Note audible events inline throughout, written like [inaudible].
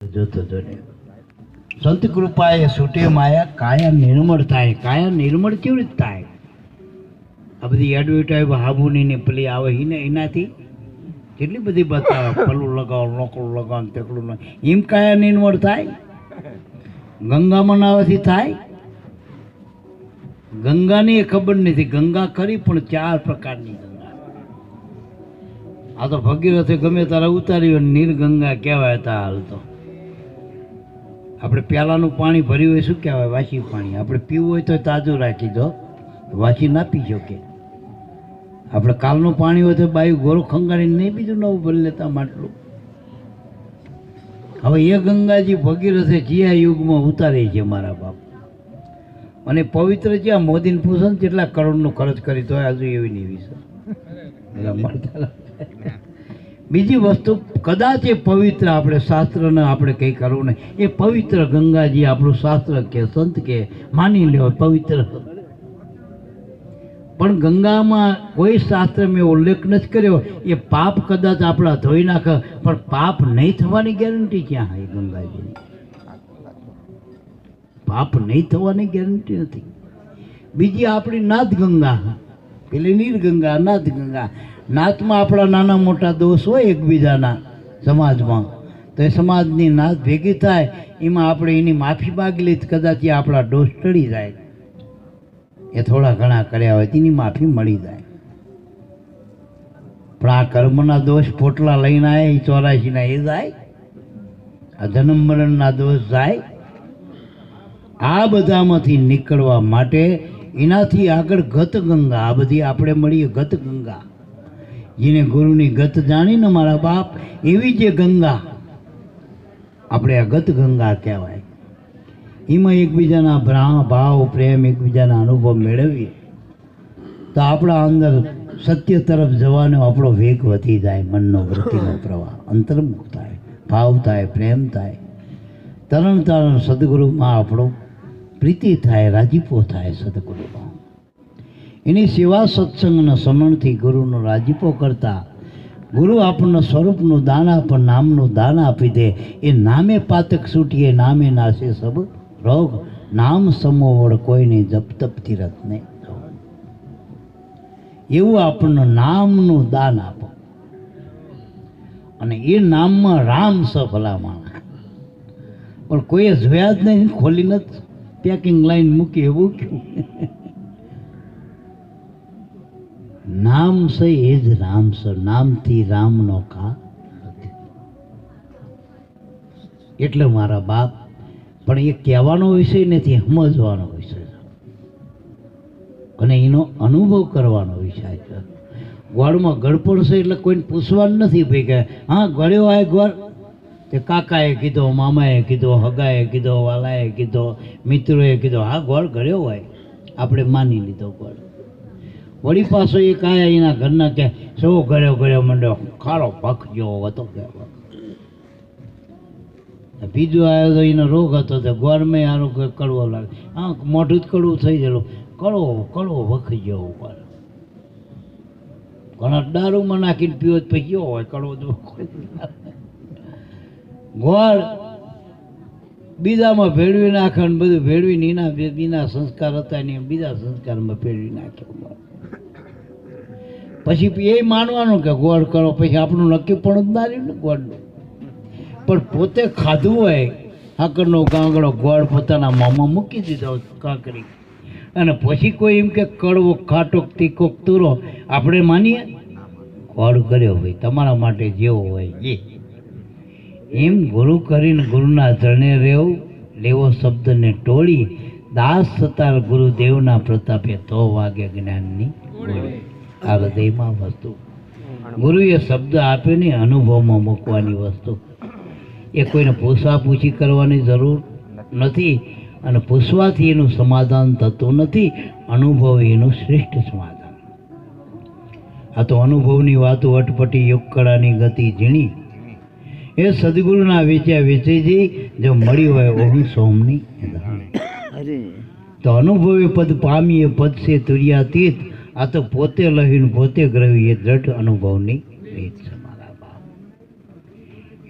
જોતો જોને સંત કૃપાએ છૂટે માયા, કાયા નિર્મળ થાય, કાયા નિર્મળ કેવી રીતે થાય? આ બધી એડવર્ટાઈઝ હાબુની ને પેલી આવે ને એનાથી કેટલી બધી બતાવે, પલું લગાવો લોકડું લગાવો તેકડું એમ કાયા નિર્મળ થાય? ગંગામાં નાવાથી થાય? ગંગાની ખબર નથી, ગંગા કરી પણ ચાર પ્રકારની ગંગા. આ તો ભગીરથે ગમે તારા ઉતારી નીર ગંગા કહેવાય તા હાલ તો. આપણે પ્યાલાનું પાણી ભર્યું હોય શું કહેવાય વાસી પાણી? આપણે પીવું હોય તો તાજું રાખી દો. વાસી ના પી શકે. આપણે કાલનું પાણી હોય તો બાયું ગોરું ખંગાળીને નહીં બીજું નવું ભરી લેતા માટલું. હવે એ ગંગાજી ભગીરથે જીયા યુગમાં ઉતારે છે મારા બાપ. અને પવિત્ર છે આ મોદીને પૂછો ને કેટલા કરોડનો ખર્ચ કરી તો હજુ એવી નહીં વિશે. બીજી વસ્તુ કદાચ એ પવિત્ર આપણે શાસ્ત્રને આપણે કંઈ કરવું નહીં. એ પવિત્ર ગંગાજી આપણું શાસ્ત્ર કે સંત કે માની લ્યો પવિત્ર. પણ ગંગામાં કોઈ શાસ્ત્ર મેં ઉલ્લેખ નથી કર્યો. એ પાપ કદાચ આપણા ધોઈ નાખે, પણ પાપ નહીં થવાની ગેરંટી ક્યાં હોય ગંગાજીની પાપ નહીં થવાની ગેરંટી નથી. બીજી આપણી નાથ ગંગા. પેલી નીરગંગા નાથ ગંગા. નાથમાં આપણા નાના મોટા દોષ હોય એકબીજાના. સમાજમાં. તો એ સમાજની નાશ ભેગી થાય, એમાં આપણે એની માફી માગી લઈ કદાચ આપણા ડોસ ટળી જાય. એ થોડા ઘણા કર્યા હોય તેની માફી મળી જાય. પણ આ કર્મના દોષ પોટલા લઈને આવે એ ચોરાશીના એ જાય. આ જન્મ મરણના દોષ જાય. આ બધામાંથી નીકળવા માટે એનાથી આગળ ગત ગંગા આ બધી આપણે મળીએ ગત ગંગા જેને ગુરુની ગત જાણીને મારા બાપ, એવી જે ગંગા, આપણે આ ગત ગંગા કહેવાય. એમાં એકબીજાના ભ્રા ભાવ, પ્રેમ, એકબીજાના અનુભવ મેળવીએ. તો આપણા અંદર સત્ય તરફ જવાનો આપણો વેગ વધી જાય, મનનો વૃત્તિનો પ્રવાહ. અંતર્મુખ થાય, ભાવ થાય, પ્રેમ થાય. તરણ તરણ સદગુરુમાં આપણો પ્રીતિ થાય, રાજીપો થાય સદગુરુમાં. એની સેવા સત્સંગના સમરણથી ગુરુનો રાજીપો કરતા, ગુરુ આપણને સ્વરૂપનું દાન આપ, નામનું દાન આપી દે. એ નામે પાતક છૂટીએ નામે નાશે સબ રોગ. નામ સમોવડ કોઈને જપ તપથી રથ નહીં એવું આપણને નામનું દાન આપો. અને એ નામમાં રામ સફલામાં પણ કોઈએ જોયા જ નહીં, ખોલી નથી. પેકિંગ લાઈન મૂકી એવું ક્યું નામ છે એ જ રામ છે નામથી રામનો કા એટલે મારા બાપ, પણ એ કહેવાનો વિષય નથી, સમજવાનો વિષય. અને એનો અનુભવ કરવાનો વિષય છે. ગોળમાં ગળપણ છે એટલે કોઈને પૂછવાનું નથી ભાઈ કે, હા, ગળ્યો હોય ગોળ તે કાકાએ કીધો, મામાએ કીધો, હગાએ કીધો, વાલાએ કીધો, મિત્રોએ કીધો, હા, ગોળ ગળ્યો હોય. આપણે માની લીધો ગોળ. વળી પાછો એ કાયા એના ઘરના કે શું ગળ્યો ગળ્યો મંડ્યો. ખારો પખ જેવો હતો બીજું આવ્યો તો એનો રોગ હતો તો ગોરમે આનો કડવો લાગે. હા મોઢું જ કડવું થઈ ગયેલું. કડવો કડવો વખી જેવો પણ ઘણા દારૂમાં નાખીને પીવો પછી હોય કડવો તો ગોળ બીજામાં ભેળવી નાખે બધું ભેળવીને એના બે- બીના સંસ્કાર હતા ને બીજા સંસ્કારમાં ભેળવી નાખ્યો. પછી એ માનવાનું કે ગોળ કરો, પછી આપણું નક્કી પણ જ ના રહ્યું ને ગોળનું. પણ પોતે ખાધું હોય, હાકરનો કાંગડો ગોળ પોતાના મોંમાં મૂકી દીધો કાંકરી. અને પછી કોઈ એમ કે કડવો, ખાટો, તીખો, તુરો, આપણે માનીએ? ગોળ કર્યો હોય, તમારા માટે જેવો હોય એ એમ ગુરુ કરીને ગુરુના ધરણે રહેવું લેવો શબ્દને ટોળી, દાસ સતાર ગુરુદેવના પ્રતાપે તો વાગે જ્ઞાનની ગોળી. આ હૃદયમાં વસ્તુ ગુરુએ શબ્દ આપ્યો ને અનુભવમાં મૂકવાની વસ્તુ. એ કોઈને પૂછવા પૂછી કરવાની જરૂર નથી અને પૂછવાથી એનું સમાધાન થતું નથી અનુભવ એનું શ્રેષ્ઠ સમાધાન. આ તો અનુભવની વાતો અટપટી યોગકળાની ગતિ ઝીણી. એ સદગુરુના વેચ્યા વેચેજી જો મળી હોય ઓહું સોમની તો અનુભવે પદ પામીએ પદ છે તુર્યાતીત આ તો પોતે લહીને પોતે ગ્રહી, એ દ્રઢ અનુભવની રીત છે મારા બાપ.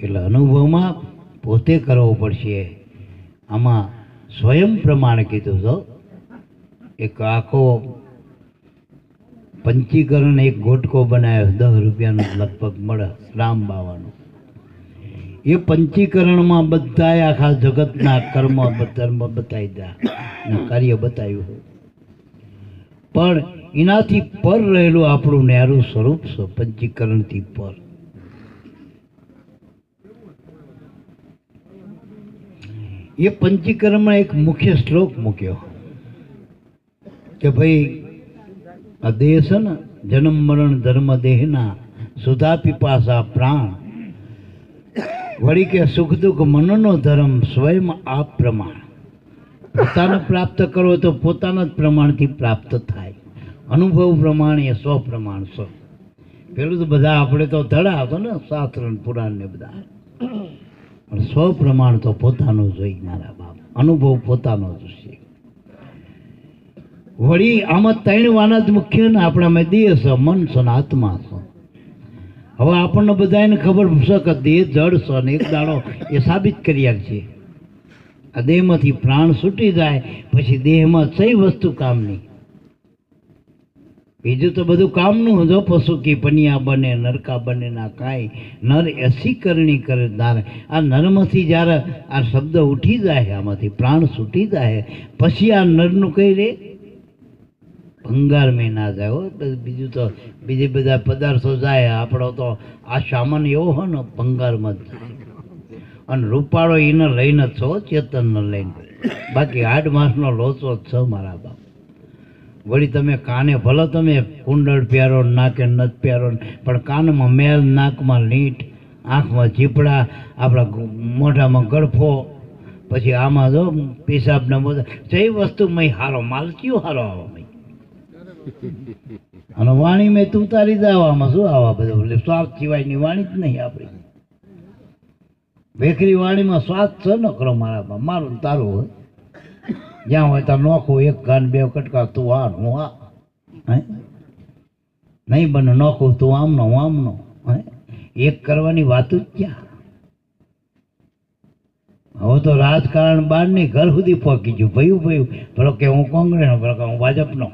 એટલે અનુભવમાં પોતે કરવો પડશે. આમાં સ્વયં પ્રમાણ કીધું તો એક આખો પંચીકરણ, એક ગોટકો બનાવ્યો, દસ રૂપિયાનો લગભગ મળે, રામ બાવાનો. એ પંચીકરણમાં બધા આખા જગતના કર્મ, ધર્મ બતાવી દા કાર્ય બતાવ્યું. પણ એનાથી પર રહેલું આપણું ન્યારું સ્વરૂપ છે, પંચીકરણથી પર. એ પંચીકરણમાં એક મુખ્ય શ્લોક મૂક્યો. કે ભાઈ, આ દેહ છે ને, જન્મ, મરણ, ધર્મ, દેહના સુધા પીપાસા પ્રાણ. વળી કે સુખ, દુઃખ, મનનો ધર્મ સ્વયં આ પ્રમાણ. પોતાને પ્રાપ્ત કરો તો પોતાના જ પ્રમાણથી પ્રાપ્ત થાય. અનુભવ પ્રમાણ એ સ્વ પ્રમાણ સ્વ. પેલું તો બધા આપણે તો ધડા હતો ને, શાસ્ત્ર પુરાણ ને બધા. પણ સ્વ પ્રમાણ તો પોતાનું જોઈ મારા બાપ. અનુભવ પોતાનો જ છે વળી આમાં ત્રણ વાના જ મુખ્ય ને આપણામાં દેહ છે મન છે ને આત્મા છે હવે આપણને બધાને ખબર છે કે દેહ, જળ છે ને એક દાડો એ સાબિત કરી છે. આ દેહમાંથી પ્રાણ છૂટી જાય, પછી દેહમાં સહી વસ્તુ કામની. બીજું તો બધું કામનું જો પશુ કે પનિયા બને, નરકા બને ના કાંઈ. નર એસી કરણી કરે ધારે આ નરમાંથી જ્યારે આ શબ્દ ઉઠી જાય આમાંથી પ્રાણ છૂટી જાય પછી આ નરનું કઈ રે? ભંગાર મેં ના જાય હો. બીજું તો બીજે બધા પદાર્થો જાય, આપણો તો આ સામાન એવો હોય ને, ભંગારમાં જ જાય. અને રૂપાળો એને લઈને છો, ચેતનને લઈને. બાકી આઠ માસનો લોચો જ છો મારા બાપ. વળી તમે કાને ભલે તમે કુંડળ પહેરો ને નાકે નથ પહેરો પણ કાનમાં મેલ નાકમાં લીંટ આંખમાં ઝીપડા આપણા મોઢામાં ગળફો પછી આમાં જો પેશાબના મોજા જે વસ્તુ મય હારો માલ કયો હારો આવો મય? [laughs] અને વાણી મેં તું તારી દાવામાં શું આવા બધું? સ્વાદ સિવાયની વાણી જ નહીં આપણી. ભેખરી વાણીમાં સ્વાદ છે ન કરો મારા બાપ. મારું તારું હોય. જ્યાં હોય ત્યાં નોખું એક કાન બે કટકા તું આ હું આ. નહીં બને નોખું તું આમનો, હું આમનો. એક કરવાની વાત જ ક્યાં? હવે તો રાજકારણ બહાર નહીં ઘર સુધી પહોંચી ગયું. ભયું ભયું. ભલો કે હું કોંગ્રેસનો, ભલો કે હું ભાજપનો.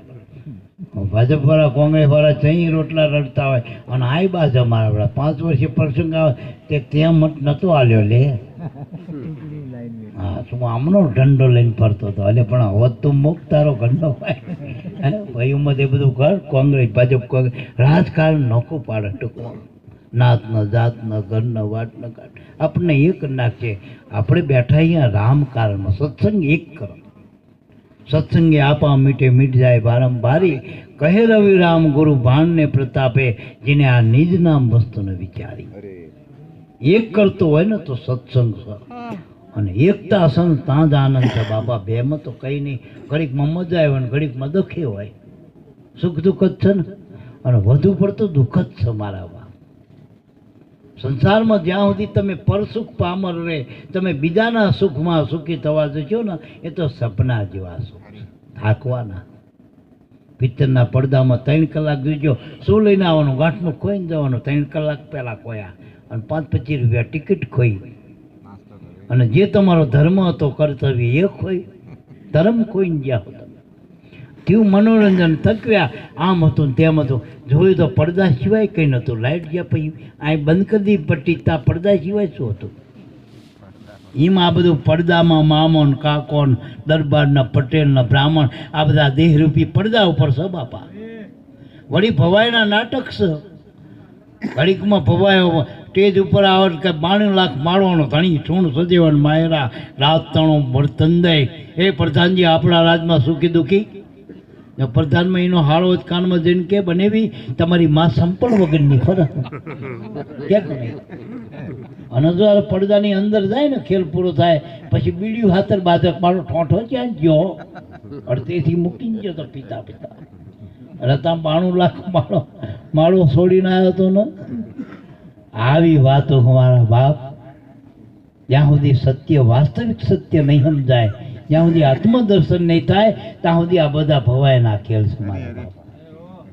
ભાજપ વાળા કોંગ્રેસ વાળા ચઈ રોટલા રડતા હોય. અને આ બાજ અમારા પાંચ વર્ષે પ્રસંગ આવે. તે ત્યાં મત નહોતો આલ્યો લે. હા આમનો દંડો લઈને ફરતો હતો. એટલે પણ હવે તું મુક તારો ગંડો ભાઈ મત એ બધું કર કોંગ્રેસ ભાજપ કોંગ્રેસ રાજકારણ નોખું પાડે ટૂંકમાં. નાતનો જાતનો ઘરનો વાટનો કાઢ આપણને એક નાખે આપણે બેઠા અહીંયા રામકારણમાં. સત્સંગ એક કરો. સત્સંગે આપા મીઠે મીઠ જાય વારંવારી કહે રવિ રામ ગુરુ ભાણને પ્રતાપે જેને આ નિજ નામ વસ્તુને વિચારી. એક કરતો હોય ને તો સત્સંગ અને એકતા સન ત્યાં જ આનંદ છે. બાપા બેમાં તો કંઈ નહીં. ઘડીકમાં મજા આવે ને ઘડીકમાં દુઃખી હોય. સુખ દુઃખ જ છે ને? અને વધુ પડતું દુઃખ જ છે મારામાં સંસારમાં જ્યાં સુધી તમે પરસુખ પામર રહે, તમે બીજાના સુખમાં સુખી થવા જશો ને, એ તો સપના જેવા સુખ થાકવાના. પિત્તરના પડદામાં ત્રણ કલાક જોજો. શું લઈને આવવાનું? ગાંઠનું ખોઈને જવાનું. ત્રણ કલાક પહેલાં ખોયા. અને પાંચ પચીસ રૂપિયા ટિકિટ ખોઈ. અને જે તમારો ધર્મ હતો કર્તવ્ય એ ખોઈ ધર્મ ખોઈને ગયા તમે તેવું મનોરંજન થકવ્યા, આમ હતું તેમ હતું. જોયું તો પડદા સિવાય કંઈ નહોતું. લાઇટ ગયા પછી આ બંધ કરી દીધી પટ્ટી તા પડદા સિવાય શું હતું? એમાં આ બધું પડદામાં મામોન, કાકોન, દરબારના પટેલના બ્રાહ્મણ, આ બધા દેહરૂપી પડદા ઉપર છે બાપા વળી ભવાઈના નાટક છે ઘડીકમાં ભવાયો સ્ટેજ ઉપર આવે કે બાણું લાખ મારવાનો ધણી છૂણ સજીવન માયરા રાત તણો દે એ પ્રધાનજી આપણા રાજમાં સુખી દુઃખી ને પ્રધાનમાં એનો હાળો જ કાનમાં જઈને કે બનેવી? તમારી માં સંપણ વગરની ખરા. અને જો પડદાની અંદર જાય ને, ખેલ પૂરો થાય, પછી બીડિયું હાથર બાધક મારો ઠોંઠો ક્યાં ગયો? અડધેથી મૂકીને ગયો તો પિતા પિતા રતા બાણું લાખ માળો માળો છોડીને આવ્યો હતો ને? આવી વાતો મારા બાપ, જ્યાં સુધી સત્ય, વાસ્તવિક સત્ય નહીં સમજાય, જ્યાં સુધી આત્મદર્શન નહીં થાય, ત્યાં સુધી આ બધા ભવાય નાખેલ છે મારા બાપ.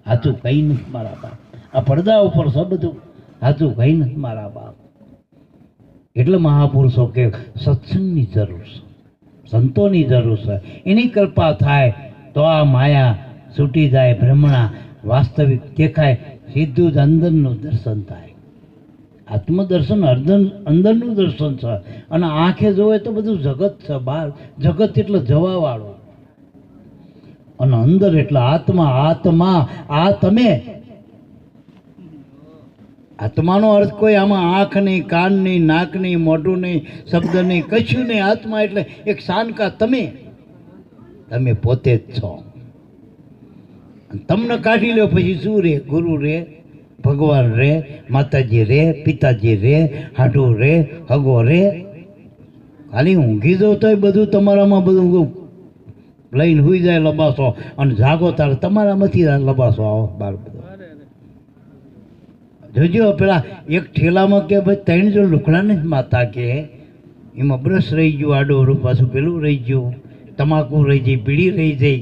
સાચું કઈ નથી મારા બાપ. આ પડદા ઉપર છે બધું. સાચું કઈ નથી મારા બાપ. એટલે મહાપુરુષો કે સત્સંગની જરૂર છે. સંતોની જરૂર છે. એની કૃપા થાય તો આ માયા છૂટી જાય, ભ્રમણા વાસ્તવિક દેખાય, સીધું જ અંદરનું દર્શન થાય. આત્મદર્શન અંદર અંદરનું દર્શન છે. અને આંખે જોવે તો બધું જગત છે. બહાર જગત એટલે જવાવાળું. અને અંદર એટલે આત્મા આત્મા. આ તમે. આત્માનો અર્થ કોઈ આમાં આંખ નહીં, કાન નહીં, નાક નહીં, મોઢું નહીં, શબ્દ નહીં, કશું નહીં. આત્મા એટલે એક શાનકા તમે. તમે પોતે જ છો. તમને કાઢી લો પછી શું રે? ગુરુ રે? ભગવાન રે, માતાજી રે, પિતાજી રે, હાડુ રે, હગો રે. ખાલી ઊંઘી દો તો બધું તમારામાં બધું લઈને હુઈ જાય લબાસો અને જાગો તારે તમારામાંથી લબાસો આવો બાર બધો. જોજો પેલા એક ઠેલામાં કે ભાઈ ત્રણ જો લુકડા ને માતા કે. એમાં બ્રશ રહી ગયું, આડો પાછું પેલું રહી ગયું, તમાકુ રહી જાય બીડી રહી જાય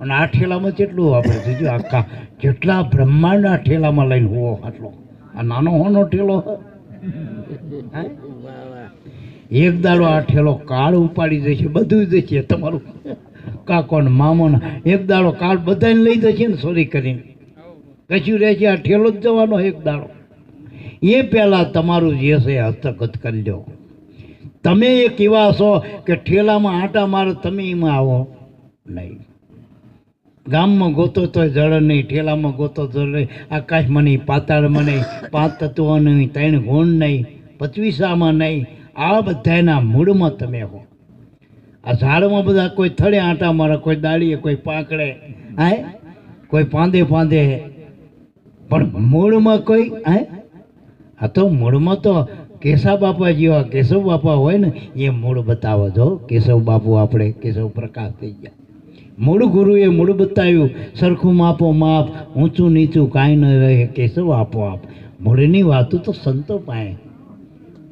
અને આ ઠેલામાં કેટલું આપણે જોજો આખા જેટલા બ્રહ્માંડ આ ઠેલામાં લઈને હોવો આટલો. આ નાનો હોનો ઠેલો એક દાડો આ ઠેલો કાળ ઉપાડી જશે બધું જશે તમારું. કાકો ને એક દાડો કાળ બધાને લઈ જશે ને, સોરી કરીને. કશું રહે છે, આ ઠેલો જ જવાનો એક દાડો. એ પહેલાં તમારું જે છે હસ્તગત કરી લો તમે એક એવા છો કે ઠેલામાં આટા મારો, તમે એમાં આવો નહીં. ગામમાં ગોતો તો જળ નહીં, ઠેલામાં ગોતો જળ નહીં, આકાશમાં નહીં, પાતાળમાં નહીં, પાંચ તત્વો નહીં, ત્રણ ગુણ નહીં, પચવીસામાં નહીં, આ બધાના મૂળમાં તમે હો. આ ઝાડમાં બધા કોઈ થડે આંટા મારે, કોઈ દાળીએ કોઈ પાંકડે હા? કોઈ પાંદે પાંદે પણ મૂળમાં કોઈ, હે? આ તો મૂળમાં તો કેશવ બાપા જેવા કેશવ બાપા હોય ને, એ મૂળ બતાવો છો કેશવ બાપુ આપણે, કેશવ પ્રકાશ થઈ ગયા. મૂળ ગુરુએ મૂળ બતાવ્યું, સરખું માપો માપ, ઊંચું નીચું કાંઈ ન રહે, કેશવ આપો આપ મૂળની વાતો તો સંતો પાસે.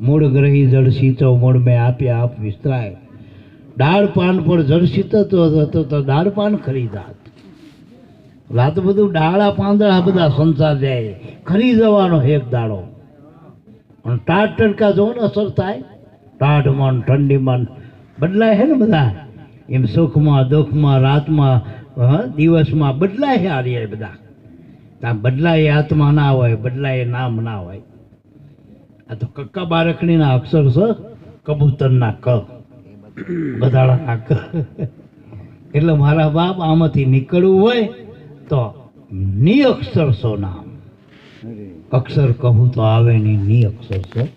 મૂળ ગ્રહી જળ સીતો મૂળ મેં આપ્યા આપ વિસ્તરાય. દાળ પાન પર જળ સીતો હતો, તો દાળ પાન ખરીદાત રાત બધું ડાળા પાંદડા બધા સંસાર જાય. ખરી જવાનો એક દાડો. પણ ટાટ ટડકા જોવો ને અસર થાય. ટાઢ મન, ઠંડી મન. બદલાય છે ને બધા. એમ સુખમાં, દુઃખમાં, રાતમાં દિવસમાં બદલાય આર્ય બધા. ત્યાં બદલાય આત્મા ના હોય, બદલાય નામ ના હોય. આ તો કક્કા બારકણીના અક્ષર છે, કબૂતરના ક. ગધાડાના ક. એટલે મારા બાપ આમાંથી નીકળવું હોય તો ની અક્ષર સો નામ. અક્ષર કહું તો આવે ની અક્ષર સો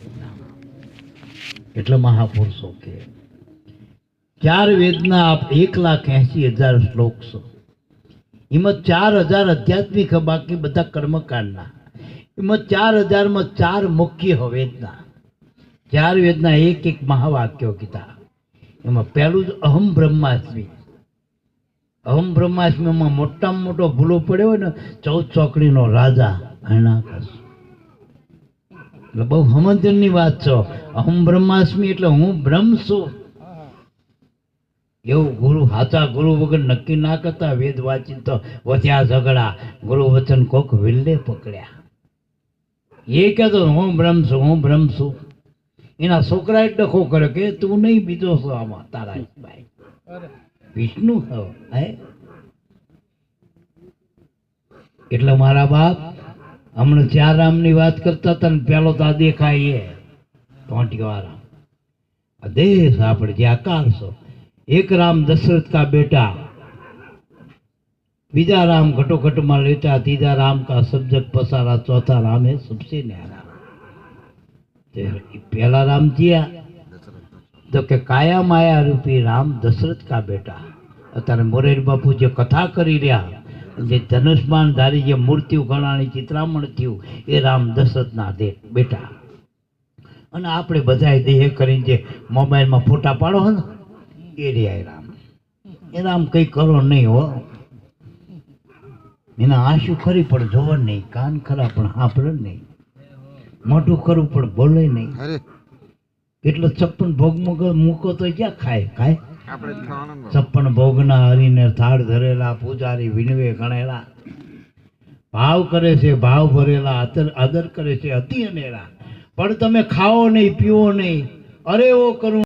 એટલે મહાપુરુષો કે ચાર વેદના આપ એક લાખ એંસી હજાર શ્લોક છો. એમાં ચાર હજાર આધ્યાત્મિક બાકી બધા કર્મકાંડના. એમાં ચાર હજારમાં ચાર મુખ્ય વેદના. ચાર વેદના એક એક મહાવાક્યો કીધા. એમાં પહેલું જ અહમ બ્રહ્માસ્મી. અહમ બ્રહ્માસ્મીમાં મોટામાં મોટો ભૂલો પડ્યો ને, ચૌદ ચોકડીનો રાજા હરણાકશ એટલે બહુ સમજણની વાત છો. અહમ બ્રહ્માસ્મી એટલે હું બ્રહ્મ છું. એવું ગુરુ હાચા ગુરુ વગર નક્કી ના કરતા વેદ વાંચી તો વધ્યા ઝઘડા. ગુરુ વચન કોક વિલ્લે પકડ્યા. એ કહેતો હું બ્રહ્મ છું હું બ્રહ્મ છું. એના છોકરાએ ડખો કર્યો કે તું નહીં બીજો છો આમાં તારા ભાઈ વિષ્ણુ હે એટલે મારા બાપ હમણાં ચાર રામની વાત કરતા હતા ને પેલો તો આ દેખાય એ ટોંટિયાવાળા આ દેશ આપણે જે આકાર છો એક રામ દશરથ કા બેટા, બીજા રામ ઘટોઘટમાં લેટા ત્રીજા રામ કા સબ્જક પસારા, ચોથા રામ હે સબસે ન્યારા પહેલા રામ થયા. તો કે કાયા માયા રૂપી રામ દશરથ કા બેટા. અત્યારે મોરેર બાપુ જે કથા કરી રહ્યા, જે ધનુષમાન ધારી જે મૂર્તિઓ ગણાણી, ચિત્રામણ થયું, એ રામ દશરથના દે, બેટા. અને આપણે બધાએ દેહ કરીને જે મોબાઈલમાં ફોટા પાડો ને એ રહ્યા રામ એ રામ કંઈ કરો નહીં હો. એના આંસુ ખરી પણ જોવો નહીં કાન ખરા પણ સાંભળે નહીં. મોટું કરવું પણ બોલે નહીં. એટલે છપ્પન ભોગ મૂકો તો ક્યાં ખાય? ખાય. છપ્પન ભોગના હરીને થાળ ધરેલા પૂજારી વિનવે ગણેલા. ભાવ કરે છે ભાવ ભરેલા આદર આદર કરે છે અતિ અનેરા. પણ તમે ખાઓ નહીં પીવો નહીં. અરે ઓ કરું